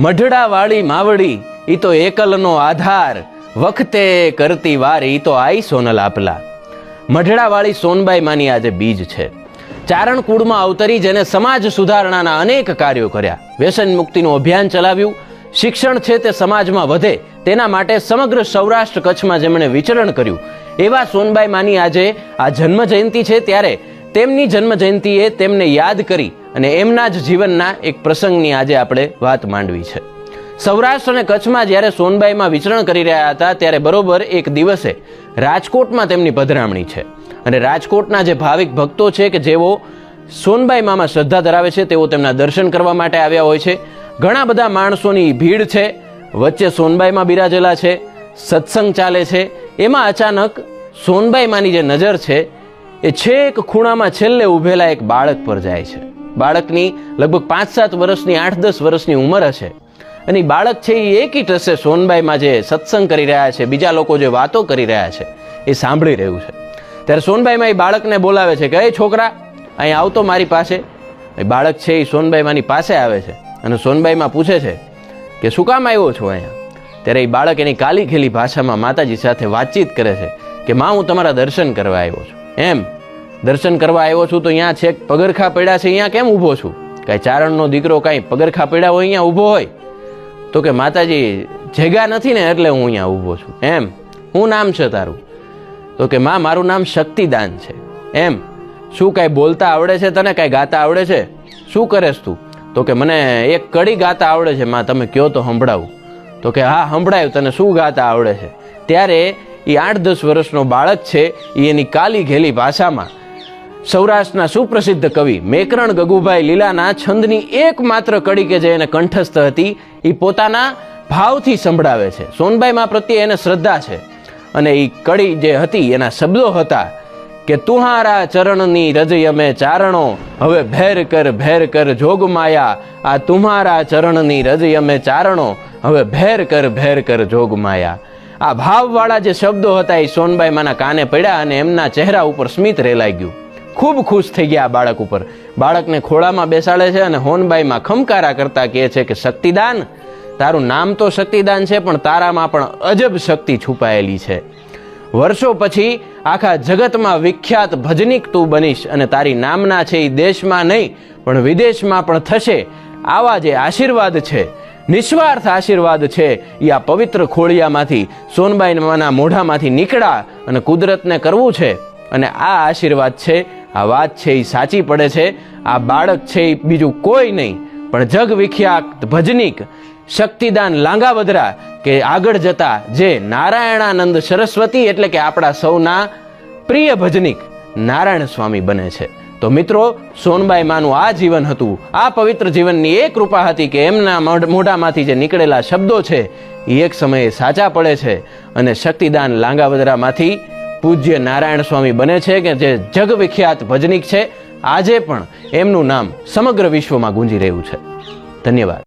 મઢડાવાળી માવડી એ તો એકલનો આધાર. વખતે કરતી વાર એ તો આઈ સોનલ આપલા. મઢડાવાળી સોનબાઈ માની આજે બીજ છે. ચારણ કુળમાં અવતરી જેને સમાજ સુધારણાના અનેક કાર્યો કર્યા. વ્યસન મુક્તિનું અભિયાન ચલાવ્યું. શિક્ષણ છે તે સમાજમાં વધે. તેના માટે સમગ્ર સૌરાષ્ટ્ર કચ્છમાં જેમણે વિચરણ કર્યું. એવા સોનબાઈ માની આજે આ જન્મ જયંતિ છે ત્યારે તેમની જન્મ જયંતિએ તેમને યાદ કરી અને એમના જ જીવનના એક પ્રસંગની આજે આપણે વાત માંડવી છે. સૌરાષ્ટ્ર અને કચ્છમાં જ્યારે સોનબાઈમાં વિચરણ કરી રહ્યા હતા, ત્યારે બરોબર એક દિવસે રાજકોટમાં તેમની પધરામણી છે. અને રાજકોટના જે ભાવિક ભક્તો છે કે જેઓ સોનબાઈ મામાં શ્રદ્ધા ધરાવે છે, તેઓ તેમના દર્શન કરવા માટે આવ્યા હોય છે. ઘણા બધા માણસોની ભીડ છે, વચ્ચે સોનબાઈમાં બિરાજેલા છે, સત્સંગ ચાલે છે. એમાં અચાનક સોનબાઈ માની જે નજર છે, એ છેક ખૂણામાં છેલ્લે ઊભેલા એક બાળક પર જાય છે. બાળકની લગભગ પાંચ સાત વર્ષની આઠ દસ વર્ષની ઉંમર હશે. અને બાળક છે એ એક જ હશે સોનબાઈમાં જે સત્સંગ કરી રહ્યા છે, બીજા લોકો જે વાતો કરી રહ્યા છે, એ સાંભળી રહ્યું છે. ત્યારે સોનબાઈમાં એ બાળકને બોલાવે છે કે, એ છોકરા, અહીં આવતો મારી પાસે. એ બાળક છે એ સોનબાઈમાંની પાસે આવે છે અને સોનબાઈમાં પૂછે છે કે, શું કામ આવ્યો છો અહીંયા? ત્યારે એ બાળક એની કાલી ખેલી ભાષામાં માતાજી સાથે વાતચીત કરે છે કે, માં, હું તમારા દર્શન કરવા આવ્યો છું. એમ દર્શન કરવા આવ્યો છું તો અહીંયા છેક પગરખા પડ્યા છે, અહીંયા કેમ ઊભો છું? કાંઈ ચારણનો દીકરો કાંઈ પગરખા પડ્યા હોય, અહીંયા ઊભો હોય? તો કે માતાજી, જગ્યા નથી ને એટલે હું અહીંયા ઊભો છું. એમ? શું નામ છે તારું? તો કે માં, મારું નામ શક્તિદાન છે. એમ? શું કાંઈ બોલતા આવડે છે તને? કાંઈ ગાતા આવડે છે? શું કરેશ તું? તો કે મને એક કડી ગાતા આવડે છે, માં, તમે કયો તો સંભળાવું. તો કે હા, સંભળાયું, તને શું ગાતા આવડે છે? ત્યારે એ આઠ દસ વર્ષનો બાળક છે એ એની કાલી ઘેલી ભાષામાં સૌરાષ્ટ્રના સુપ્રસિદ્ધ કવિ મેકરણ ગગુભાઈ લીલાના છંદની એકમાત્ર કડી કે જે એને કંઠસ્થ હતી એ પોતાના ભાવથી સંભળાવે છે. સોનબાઈમાં પ્રત્યે એને શ્રદ્ધા છે. અને એ કડી જે હતી, એના શબ્દો હતા કે, તુહારા ચરણની રજય અમે ચારણો, હવે ભેર કર ભેર કર જોગમાયા આ તુમારા ચરણની રજય અમે ચારણો, હવે ભેર કર ભેર કર જોગમાયા આ ભાવવાળા જે શબ્દો હતા એ સોનબાઈ માના કાને પડ્યા અને એમના ચહેરા ઉપર સ્મિત રેલાઈ ગયું. ખૂબ ખુશ થઈ ગયા બાળક ઉપર. બાળકને ખોળામાં બેસાડે છે અને હોનબાઈમાં ખમકારા કરતા કહે છે કે શક્તિદાન તારું નામ તો શક્તિદાન છે, પણ તારામાં પણ અજબ શક્તિ છુપાયેલી છે. વર્ષો પછી આખા જગતમાં વિખ્યાત ભજનિક તું બનીશ અને તારી નામના છે એ દેશમાં નહીં, પણ વિદેશમાં પણ થશે. આવા જે આશીર્વાદ છે, નિસ્વાર્થ આશીર્વાદ છે એ આ પવિત્ર ખોળિયામાંથી સોનબાઈના મોઢામાંથી નીકળ્યા અને કુદરતને કરવું છે. અને આ આશીર્વાદ છે આ વાત છે એ સાચી પડે છે, આ બાળક છે એ બીજું કોઈ નહીં. પણ જગ વિખ્યાત ભજનિક શક્તિદાન લાંગાવદરા કે આગળ જતા જે નારાયણાનંદ સરસ્વતી એટલે કે આપણા સૌના પ્રિય ભજનિક નારાયણ સ્વામી બને છે. તો મિત્રો, સોનબાઈ માનું આ જીવન હતું, આ પવિત્ર જીવનની એ કૃપા હતી કે એમના મોઢ- મોઢામાંથી જે નીકળેલા શબ્દો છે એ એક સમયે સાચા પડે છે અને શક્તિદાન લાંગાવદરામાંથી પૂજ્ય નારાયણ સ્વામી બને છે કે જે જગવિખ્યાત ભજનિક છે, આજે પણ એમનું નામ સમગ્ર વિશ્વમાં ગુંજી રહ્યું છે. ધન્યવાદ.